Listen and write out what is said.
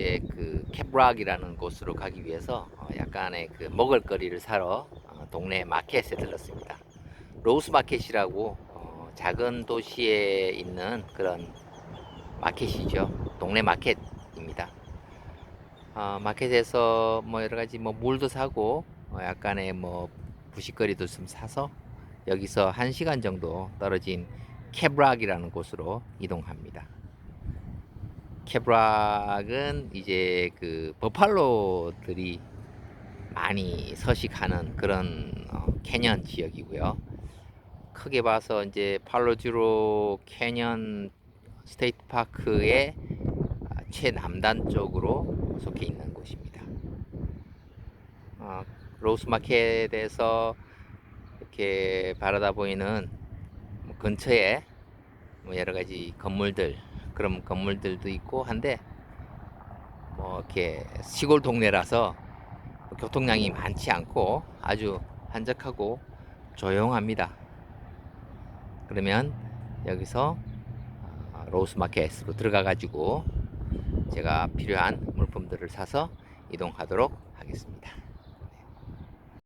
이제 그 캡락이라는 곳으로 가기 위해서 어, 약간의 그 먹을거리를 사러 어, 동네 마켓에 들렀습니다. 로스 마켓이라고 어, 작은 도시에 있는 그런 마켓이죠. 동네 마켓입니다. 어, 마켓에서 뭐 여러 가지 뭐 물도 사고 어, 약간의 뭐 부식거리도 좀 사서 여기서 한 시간 정도 떨어진 캡락이라는 곳으로 이동합니다. 캡락은 이제 그 버팔로들이 많이 서식하는 그런 어, 캐년 지역이고요. 크게 봐서 이제 팔로주로 캐년 스테이트 파크의 아, 최남단 쪽으로 속해 있는 곳입니다. 어, 로스 마켓에서 이렇게 바라다 보이는 뭐 근처에 뭐 여러 가지 건물들 그런 건물들도 있고 한데 뭐 이렇게 시골 동네라서 교통량이 많지 않고 아주 한적하고 조용합니다. 그러면 여기서 어, 로스 마켓으로 들어가 가지고 제가 필요한 물품들을 사서 이동하도록 하겠습니다.